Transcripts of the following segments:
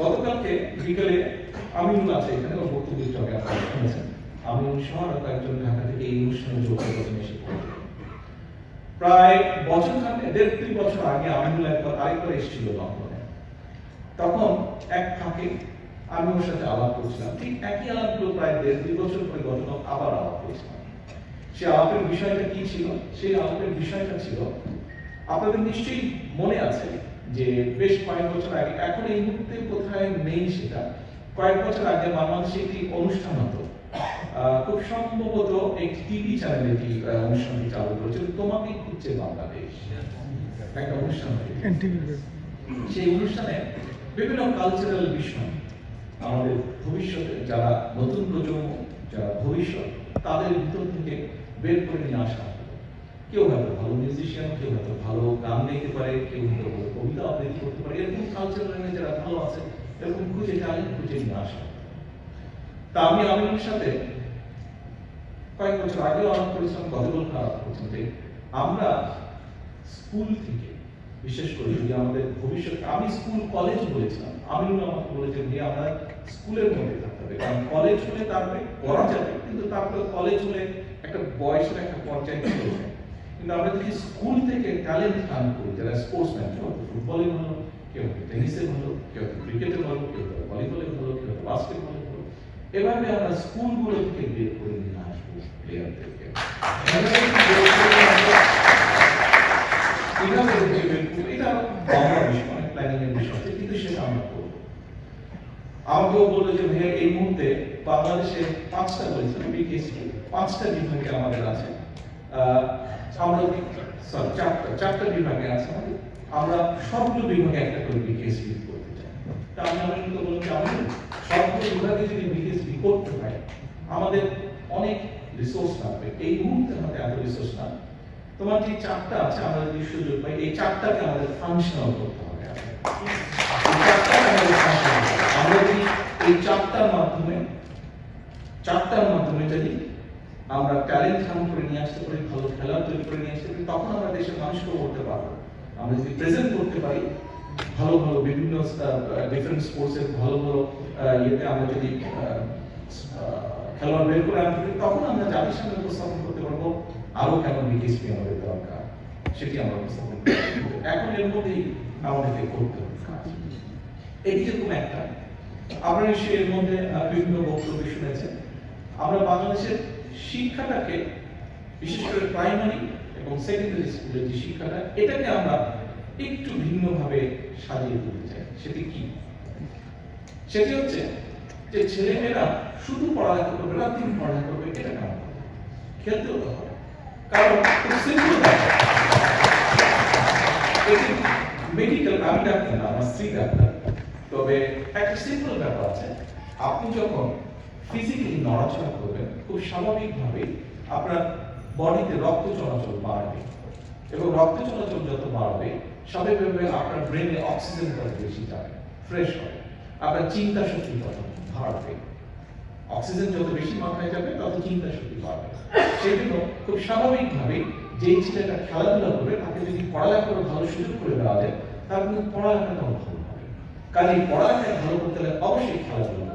গতকালকে বিকেলে আমিনুল আছে, এখানে ওর বক্তব্য একটু আগে আপনারা। শুনেছেন আমিনুল সহ আরও কয়েকজন ঢাকা থেকে এই অনুষ্ঠানে যোগ করতে এসে প্রায় বছর খানে দেড় দুই বছর আগে আমিনুল একবার আরেকবার এসেছিল লন্ডনে। তখন এক ফাঁকে আমি ওর সাথে আলাপ করছিলাম। ঠিক একই আলাপগুলো প্রায় দেড় দুই বছর পরে গতকাল আবার আলাপ করেছিলাম। সে আলাপের বিষয়টা কি ছিল? সেই আলাপের বিষয়টা ছিল, আপনাদের নিশ্চয়ই মনে আছে যে বেশ কয়েক বছর আগে এখন এই মুহূর্তে কোথায় নেই সেটা কয়েক বছর আগে বাংলাদেশে একটি অনুষ্ঠান হতো। খুব সম্ভবত একটি টিভি চ্যানেলে একটি অনুষ্ঠানটি চালু করেছিল। তোমাকে খুঁজছে বাংলাদেশ। একটা অনুষ্ঠান সেই অনুষ্ঠানে বিভিন্ন কালচারাল বিষয় আমাদের ভবিষ্যতে যারা নতুন প্রজন্ম যারা ভবিষ্যৎ তাদের ভিতর থেকে বের করে নিয়ে আসা। কেউ হয়তো ভালো মিউজিশিয়ান কেউ হয়তো ভালো গান গাইতে পারে, কেউ হয়তো কবিতা আবৃত্তি করতে পারে, এরকম কালচারাল যারা ভালো আছে, এরকম খুঁজে ট্যালেন্ট খুঁজে নিয়ে আসা। তা আমি আমিনের সাথে কয়েক বছর আগেও আলাপ করেছিলাম গতকাল করেছিলাম, যে আমরা স্কুল থেকে, বিশেষ করে যদি আমাদের ভবিষ্যৎ, আমি স্কুল কলেজ বলেছিলাম, আমিনুল আমাকে বলেছেন যে আমরা স্কুলের মধ্যে থাকতে হবে, কারণ কলেজ হলে তারপরে করা যাবে, কিন্তু তারপরে কলেজ হলে একটা বয়সের একটা পর্যায়ে চলে যায় কিন্তু আমরা যদি স্কুল থেকে ট্যালেন্ট ফান করি, যারা স্পোর্টসম্যান কেউ ফুটবলে ভালো, কেউ টেনিসে ভালো, কেউ ক্রিকেটে ভালো, কেউ ভলিবলে ভালো, কেউ হয়তো বাস্কেটবলে ভালো, এভাবে আমরা স্কুলগুলো থেকে বের করে নিয়ে আসব প্লেয়ারদেরকে আমাদের আছে। আমরা সরি চারটা চারটা বিভাগে আছে আমাদের। আমরা সবগুলো বিভাগে একটা করে বিকেএসপি করতে চাই। তা আমি কিন্তু বললাম যে সবগুলো বিভাগে যদি বিকেএসপি করতে হয়, আমাদের অনেক রিসোর্স লাগবে। এই মুহূর্তে আমাদের এত রিসোর্স না। তোমার যে চারটা আছে, আমরা যদি সুযোগ পাই, এই চারটাকে আমাদের ফাংশনাল করতে হবে। আমরা যদি এই চারটার মাধ্যমে চারটার মাধ্যমে যদি আমরা ট্যালেন্ট ফান্ড করে নিয়ে আসতে পারি, ভালো খেলা তৈরি করে নিয়ে আসতে পারি, তখন আমরা দেশের মানুষকেও করতে পারব। আমরা যদি প্রেজেন্ট করতে পারি, ভালো ভালো বিভিন্ন ডিফারেন্ট স্পোর্টসের ভালো ভালো ইয়েতে আমরা যদি খেলোয়াড় বের করে আনতে তখন আমরা জাতির সামনে উপস্থাপন করতে পারব আরও কেন বিটিএসপি আমাদের দরকার, সেটি আমরা উপস্থাপন এখন এর মধ্যেই আমাদেরকে করতে। এটি যেরকম একটা। আমরা নিশ্চয়ই এর মধ্যে বিভিন্ন বক্তব্য শুনেছেন। আমরা বাংলাদেশের শিক্ষাটাকে, বিশেষ করে প্রাইমারি এবং সেকেন্ডারি স্কুলের যে শিক্ষাটা, এটাকে আমরা একটু ভিন্নভাবে সাজিয়ে তুলতে চাই। সেটি কি? সেটি হচ্ছে যে ছেলেমেয়েরা শুধু পড়ালেখা করবে রাত দিন পড়ালেখা করবে, এটা কেন? খেলতেও তো হবে। কারণ মেডিকেল আমি ডাক্তার না, আমার স্ত্রী ডাক্তার তবে একটা সিম্পল ব্যাপার আছে। আপনি যখন ফিজিক্যালি নড়াচড়া করবেন, খুব স্বাভাবিকভাবে আপনার বডিতে রক্ত চলাচল বাড়বে। এবং রক্ত চলাচল যত বাড়বে, স্বাভাবিকভাবে আপনার ব্রেনে অক্সিজেন তত বেশি যাবে ফ্রেশ হবে। আপনার চিন্তা শক্তি তত বাড়বে। অক্সিজেন যত বেশি মাথায় যাবে, তত চিন্তা শক্তি বাড়বে। সেই জন্য খুব স্বাভাবিকভাবে যেই ছেলেটা খেলাধুলা করবে তাকে যদি পড়ালেখার ভালো সুযোগ করে দেওয়া যায়, তার কিন্তু পড়ালেখাটাও ভালো হবে কাজে পড়ালেখা ভালো করতে হলে অবশ্যই খেলাধুলা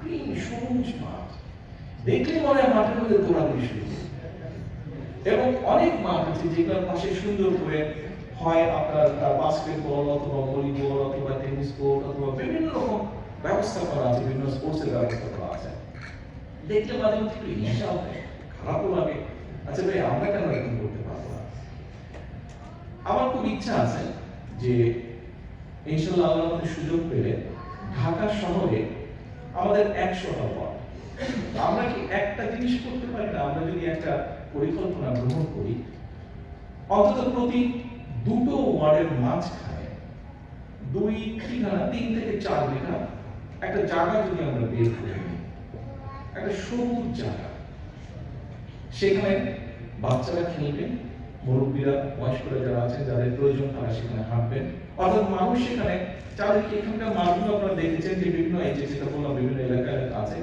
গ্রিন সবুজ মাঠ দেখলে মনে হয় মাঠের মধ্যে শুরু এবং অনেক মাঠ আছে যেগুলোর পাশে সুন্দর করে হয় আপনার বাস্কেটবল অথবা ভলিবল অথবা টেনিস কোর্ট অথবা বিভিন্ন রকম ব্যবস্থা করা আছে, বিভিন্ন ব্যবস্থা করা আছে। দেখলে মাঝে মধ্যে একটু খারাপও লাগে। আচ্ছা ভাই, আমরা কেন এরকম করতে পারব না? আমার খুব ইচ্ছা আছে যে ইনশাল্লাহ আল্লাহ সুযোগ পেলে ঢাকা শহরে আমাদের একশোটা ওয়ার্ড আমরা কি একটা জিনিস করতে পারি না? আমরা যদি একটা পরিকল্পনা গ্রহণ করি অন্তত প্রতি দুটো ওয়ার্ডের মাঝখানে দুই ঠিকানা তিন থেকে চার বিঘা একটা জায়গা যদি আমরা বের করে নিই, একটা সবুজ জায়গা সেখানে বাচ্চারা খেলবে মুরব্বীরা বয়স্করা যারা আছেন যাদের প্রয়োজন তারা সেখানে হাঁটবেন। অর্থাৎ মানুষ সেখানে চারিদিকে এখানকার মাঠগুলো আপনারা দেখেছেন যে বিভিন্ন এই যে বললাম, বিভিন্ন এলাকায় আছে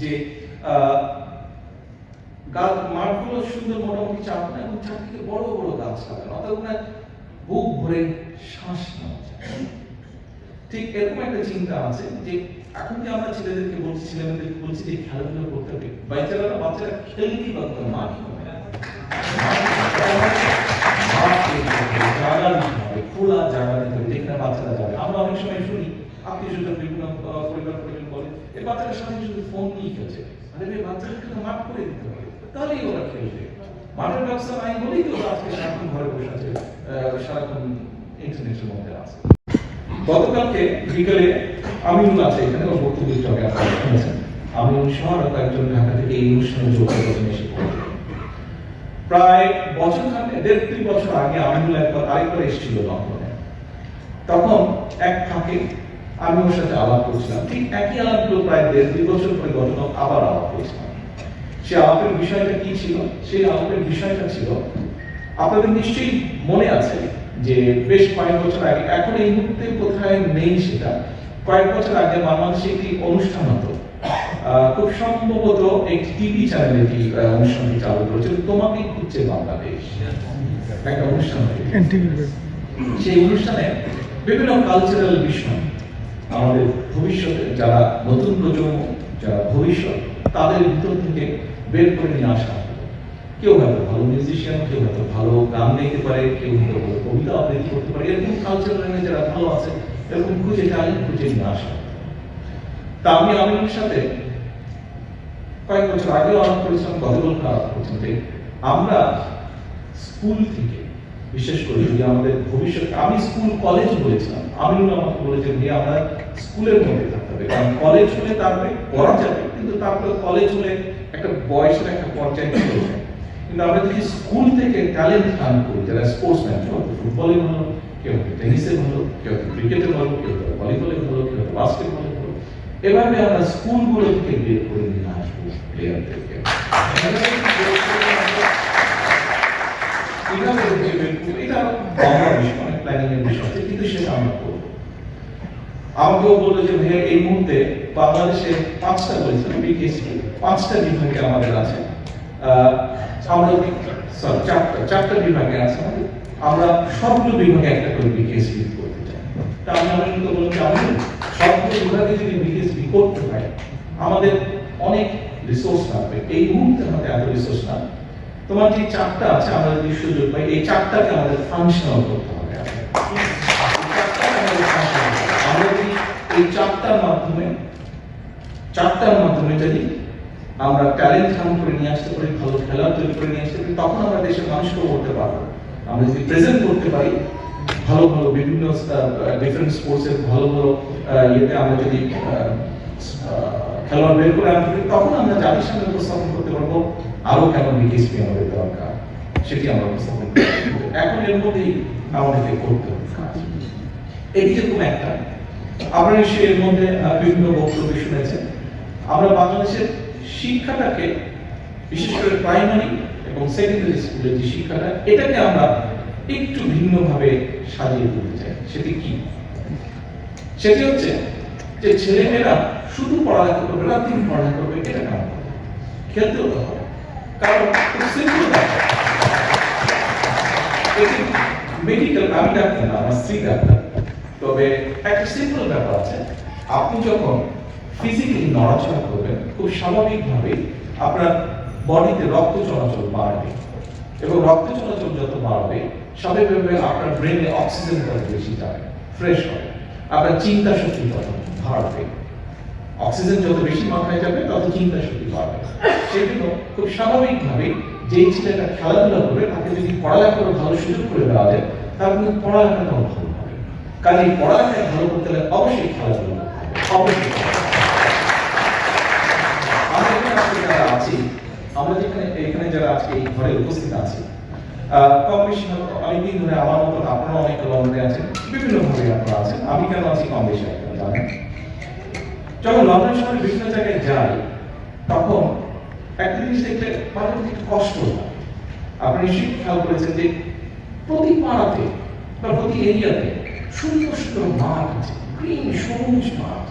যে গাছ, মাঠগুলো সুন্দর মোটামুটি চাপ এবং চারদিকে বড় বড় গাছ লাগানো অর্থাৎ ওখানে বুক ভরে শ্বাস নেওয়া ঠিক এরকম একটা চিন্তা আছে যে, এখন যে আমরা ছেলেদেরকে বলছি, ছেলেমেয়েদেরকে বলছি যে খেলাধুলা করতে হবে, বাচ্চারা বাচ্চারা খেলতেই পারতো না। মাঠ খোলা জায়গা দিতে হবে, যেখানে বাচ্চারা যাবে। আমরা অনেক সময় শুনি আত্মীয় স্বজন বিভিন্ন পরিবার পরিজন বলে এই বাচ্চারা সাথে শুধু ফোন নিয়ে খেলছে আরে ভাই বাচ্চাদেরকে তো মাঠ করে দিতে হবে তাহলেই ওরা খেলবে। মাঠের ব্যবস্থা নাই বলেই তো আজকে সারাক্ষণ ঘরে বসে আছে সারাক্ষণ ইন্টারনেটের মধ্যে আছে। গতকালকে বিকেলে আমিনুল আছে এখানে ওর বক্তব্য আমিনুল শহর কয়েকজন ঢাকা থেকে এই অনুষ্ঠানে যোগ এসে প্রায় বছর দেড় দুই বছর আগে আমিনুল একবার আরেকবার এসেছিল লন্ডনে। তখন এক ফাঁকে আমি ওর সাথে আলাপ করছিলাম। ঠিক একই আলাপগুলো প্রায় দেড় দুই বছর পরে ঘটনা আবার আলাপ করেছিলাম। সে আলাপের বিষয়টা কি ছিল? সেই আলাপের বিষয়টা ছিল, আপনাদের নিশ্চয়ই মনে আছে যে বেশ কয়েক বছর আগে, এখন এই মুহূর্তে কোথায় নেই সেটা, কয়েক বছর আগে বাংলাদেশে একটি অনুষ্ঠান হতো খুব সম্ভবত একটি টিভি চ্যানেলে আহ, অনুষ্ঠানটি চালু করেছিল তোমাকে খুঁজছে বাংলাদেশ। একটা অনুষ্ঠান সেই অনুষ্ঠানে বিভিন্ন কালচারাল বিষয় আমাদের ভবিষ্যতে যারা নতুন প্রজন্ম যারা ভবিষ্যৎ তাদের ভিতর থেকে বের করে নিয়ে আসা কেউ হয়তো ভালো মিউজিশিয়ান কেউ হয়তো ভালো গান গাইতে পারে কেউ হয়তো ভালো কবিতা আবৃত্তি করতে পারে। এরকম কালচারাল যারা ভালো আছে এরকম খুঁজে ট্যালেন্ট খুঁজে নিয়ে আসা। তা আমি আমিনের সাথে কয়েক বছর আলাপ করেছিলাম গতকাল আলাপ করেছিলাম যে আমরা স্কুল থেকে, বিশেষ করে যদি আমাদের ভবিষ্যৎ, আমি স্কুল, কলেজ বলেছিলাম, আমিনুল আমাকে বলেছেন যে আমরা স্কুলের মধ্যে থাকতে হবে। কারণ কলেজ হলে তারপরে পড়া যাবে, কিন্তু তারপরে কলেজ হলে একটা বয়সের একটা পর্যায়ে চলে যায়। কিন্তু আমরা যদি স্কুল থেকে ট্যালেন্ট ফান করি, যারা স্পোর্টসম্যান কেউ হয়তো ফুটবলে ভালো, কেউ টেনিসে ভালো, কেউ ক্রিকেটে ভালো, কেউ ভলিবলে ভালো, কেউ বাস্কেটবলে ভালো এভাবে আমরা স্কুলগুলো থেকে বের করে নিয়ে আসব প্লেয়ারদেরকে আমরা এই মুহূর্তে পাঁচটা বিকেএসপি পাঁচটা বিভাগে আমাদের আছে। চারটা চারটা বিভাগে আছে আমরা সবগুলো বিভাগে একটা করে বিকেএসপি করতে চাই। তা আমি যে আমি সবগুলো বিভাগে যদি বিকেএসপি করতে হয় আমাদের অনেক রিসোর্স লাগবে। এই মুহূর্তে আমাদের এত রিসোর্স না। তোমার যে চারটা আছে, আমরা যদি সুযোগ পাই, এই চারটাকে আমাদের ফাংশনাল করতে হবে। এই চারটার মাধ্যমে চারটার মাধ্যমে যদি আমরা ট্যালেন্ট হাম করে নিয়ে আসতে পারি, ভালো খেলা তৈরি করে নিয়ে আসতে পারি, তখন আমরা দেশের মানুষকেও করতে পারব। আমরা যদি প্রেজেন্ট করতে পারি ভালো ভালো বিভিন্ন ডিফারেন্ট স্পোর্টসের ভালো ভালো ইয়েতে আমরা যদি খেলোয়াড় বের করে আনতে তখন আমরা জাতির সামনে উপস্থাপন করতে পারব। আরও কেন বিকেএসপি আমাদের দরকার, সেটি আমরা উপস্থাপন এখন এর মধ্যেই আমাদেরকে করতে। এটি যেরকম একটা। আমরা নিশ্চয়ই এর মধ্যে বিভিন্ন বক্তব্য শুনেছেন। আমরা বাংলাদেশের শিক্ষাটাকে, বিশেষ করে প্রাইমারি এবং সেকেন্ডারি স্কুলের যে শিক্ষাটা, এটাকে আমরা একটু ভিন্নভাবে সাজিয়ে তুলতে চাই সেটি কি? সেটি হচ্ছে যে ছেলেমেয়েরা শুধু পড়ালেখা করবে না দিন পড়ালেখা করবে, এটা কেন খেলতেও তো হবে। কারণ মেডিকেল আমি ডাক্তার না, আমার স্ত্রী ডাক্তার। তবে একটা সিম্পল ব্যাপার আছে। আপনি যখন ফিজিক্যালি নড়াচড়া করবেন, খুব স্বাভাবিকভাবে আপনার বডিতে রক্ত চলাচল বাড়বে। এবং রক্ত চলাচল যত বাড়বে স্বাভাবিকভাবে আপনার ব্রেনে অক্সিজেন তত বেশি যাবে ফ্রেশ হবে আপনার চিন্তা শক্তি তত বাড়বে। অক্সিজেন যত বেশি মাথায় যাবে, তত চিন্তা শক্তি বাড়বে। সেই জন্য খুব স্বাভাবিকভাবে যেই ছেলেটা খেলাধুলা করবে তাকে যদি পড়ালেখার ভালো সুযোগ করে দেওয়া যায়, তার কিন্তু পড়ালেখাটাও ভালো হবে। কাজে পড়ালেখায় ভালো করতে হলে অবশ্যই খেলাধুলা অবশ্যই। আমরা এখানে এখানে যারা আজকে এই ঘরে উপস্থিত আছি কম অনেকদিন ধরে আমার মতো আপনারা অনেক লন্ডনে আছেন বিভিন্নভাবে আপনারা আছেন, আমি কেন আছি কম যখন লন্ডন শহরে বিভিন্ন জায়গায় যাই, তখন একটা জিনিস দেখলে মাঝে একটু কষ্ট হয়। আপনি নিশ্চয়ই খেয়াল করেছেন যে প্রতি পাড়াতে বা প্রতি এরিয়াতে সুন্দর সুন্দর মাঠ আছে, গ্রিন, সবুজ মাঠ।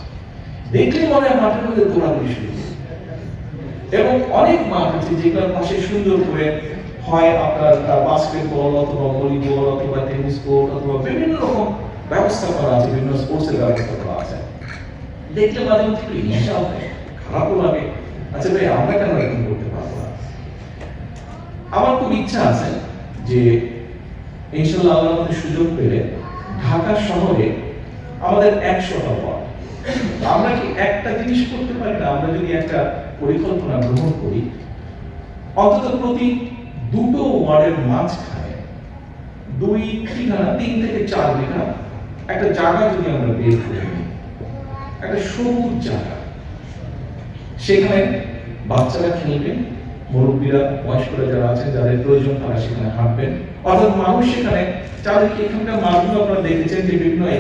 দেখলে মনে হয় মাঠের মধ্যে দৌড়াদৌড়ি শুরু। এবং অনেক মাঠ আছে যেগুলোর পাশে সুন্দর করে হয় আপনার বাস্কেটবল অথবা ভলিবল অথবা টেনিস কোর্ট অথবা বিভিন্ন রকম ব্যবস্থা করা আছে, বিভিন্ন স্পোর্টসের ব্যবস্থা করা আছে। দেখলে মাঝে মধ্যে একটু হয়, খারাপও লাগে। আচ্ছা ভাই, আমরা কেন এরকম করতে পারব না? আমার খুব ইচ্ছা আছে যে ইনশাল্লাহ আল্লাহ আমাদের সুযোগ পেলে ঢাকা শহরে আমাদের একশোটা ওয়ার্ড। আমরা কি একটা জিনিস করতে পারি না? আমরা যদি একটা পরিকল্পনা গ্রহণ করি, অন্তত প্রতি দুটো ওয়ার্ডের মাঝখানে দুই ঠিকানা তিন থেকে চার বিঘা একটা জায়গা যদি আমরা বের করে নিই, একটা সবুজ জায়গা, সেখানে বাচ্চারা খেলবেন মুরব্বীরা, বয়স্করা যারা আছেন যাদের প্রয়োজন তারা সেখানে হাঁটবেন। অর্থাৎ মানুষ সেখানে চারিদিকে এখানকার মাঠগুলো আপনারা দেখেছেন যে বিভিন্ন, এই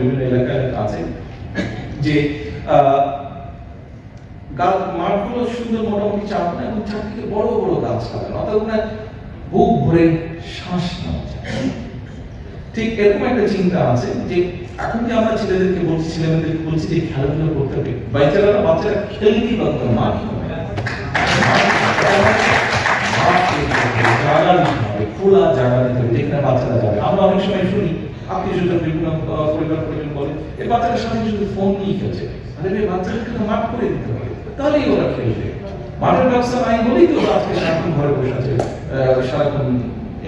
বিভিন্ন এলাকায় আছে যে গাছ মাঠগুলো সুন্দর মোটামুটি চাপ না এবং চারদিকে বড় বড় গাছ লাগানো অর্থাৎ ওনার বুক ভরে শ্বাস নেওয়া যায়। ঠিক এরকম একটা চিন্তা আছে যে, এখন যে আমরা ছেলেদেরকে বলছি, ছেলেমেয়েদেরকে বলছি যে খেলাধুলা করতে হবে বাচ্চারা বাচ্চারা খেলতেই পারতো মাঠ খোলা জায়গা দিতে হবে যেখানে বাচ্চারা যাবে আমরা অনেক সময় শুনি, আত্মীয় স্বজন বিভিন্ন পরিবার পরিজন বলে এই বাচ্চারা সাথে শুধু ফোন নিয়ে খেলছে। আরে বাচ্চাদেরকে মাঠ করে দিতে হবে। তাহলেই ওরা খেলবে। মাঠের ব্যবস্থা নাই বলেই তো আজকে সারাক্ষণ ঘরে বসে আছে সারাক্ষণ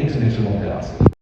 ইন্টারনেটের মধ্যে আছে।